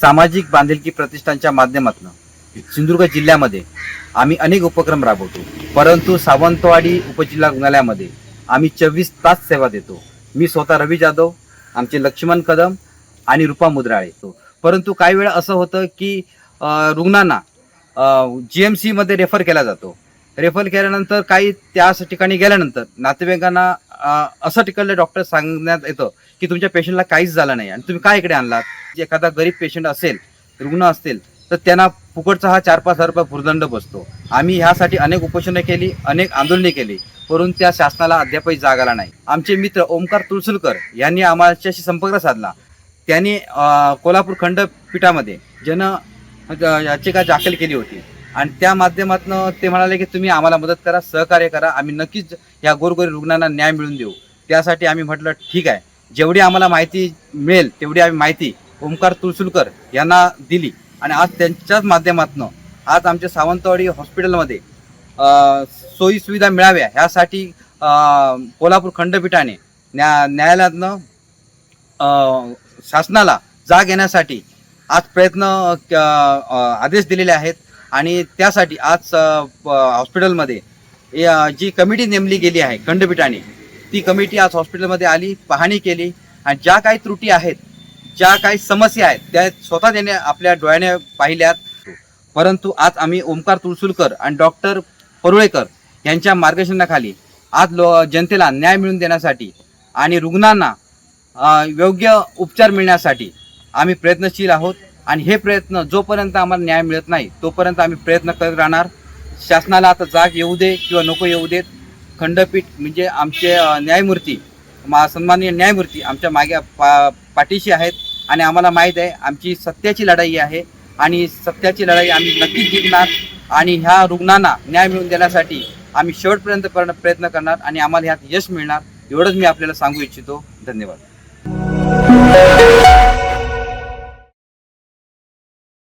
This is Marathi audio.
सामाजिक बांधिलकी प्रतिष्ठानच्या माध्यमातून सिंधुदुर्ग जिल्ह्यामध्ये आम्ही अनेक उपक्रम राबवतो. परंतु सावंतवाडी उपजिल्हा रुग्णालयामध्ये आम्ही चोवीस तास सेवा देतो. मी स्वतः रवी जाधव आमचे लक्ष्मण कदम आणि रुपा मुद्राळे परंतु काही वेळा असं होतं की रुग्णांना जी एम सीमध्ये रेफर केला जातो. रेफर केल्यानंतर काही त्या ठिकाणी गेल्यानंतर नातेवाईकांना असं तिकडले डॉक्टर सांगण्यात येतं की तुमच्या पेशंटला काहीच झालं नाही. आणि तुम्ही काय इकडे आणलात? जे एखादा गरीब पेशंट असेल रुग्ण असतील तर त्यांना फुकटचा हा चार पाच हजार रुपये भूर्दंड बसतो. आम्ही ह्यासाठी अनेक उपोषणं केली अनेक आंदोलने केली परंतु त्या शासनाला अद्यापही जाग आला नाही. आमचे मित्र ओमकार तुळसुलकर यांनी आम्हाच्याशी संपर्क साधला. त्यांनी कोल्हापूर खंडपीठामध्ये जन याचिका दाखल केली होती. आणि त्या माध्यमातून ते म्हणाले की तुम्ही आम्हाला मदत करा सहकार्य करा आम्ही नक्कीच या गोरगरीब रुग्णांना न्याय मिळवून देऊ. त्यासाठी आम्ही म्हटलं ठीक आहे. जेवढी आम्हाला माहिती मिळेल तेवढी आम्ही माहिती ओमकार तुळसुलकर यांना दिली. आणि आज त्यांच्याच माध्यमातून आज आमच्या सावंतवाडी हॉस्पिटलमध्ये सोयी सुविधा मिळाव्या ह्यासाठी कोल्हापूर खंडपीठाने न्या न्यायालयातनं शासनाला जाग येण्यासाठी आज प्रयत्न आदेश दिलेले आहेत. आणि त्यासाठी आज प- हॉस्पिटलमध्ये जी कमिटी नेमली गेली आहे खंडपीठाने ती कमिटी आज हॉस्पिटलमध्ये आली पाहणी केली आणि ज्या काही त्रुटी आहेत ज्या काही समस्या आहेत त्या स्वतः त्याने आपल्या डोळ्याने पाहिल्यात. परंतु आज आम्ही ओमकार तुळसुलकर आणि डॉक्टर परुळेकर यांच्या मार्गदर्शनाखाली आज लो जनतेला न्याय मिळवून देण्यासाठी आणि रुग्णांना योग्य उपचार मिळण्यासाठी आम्ही प्रयत्नशील आहोत. आणि हे प्रयत्न जोपर्यंत आम्हाला न्याय मिळत नाही तोपर्यंत आम्ही प्रयत्न करत राहणार. शासनाला आता जाग येऊ दे किंवा नको येऊ देत. खंडपीठ म्हणजे आमचे न्यायमूर्ती मा सन्माननीय न्यायमूर्ती आमच्या मागे पा पाठीशी आहेत आणि आम्हाला माहीत आहे आमची सत्याची लढाई आहे आणि सत्याची लढाई आम्ही नक्कीच जिंकणार आणि ह्या रुग्णांना न्याय मिळवून देण्यासाठी आम्ही शेवटपर्यंत प्रयत्न करणार आणि आम्हाला ह्यात यश मिळणार. एवढंच मी आपल्याला सांगू इच्छितो. धन्यवाद.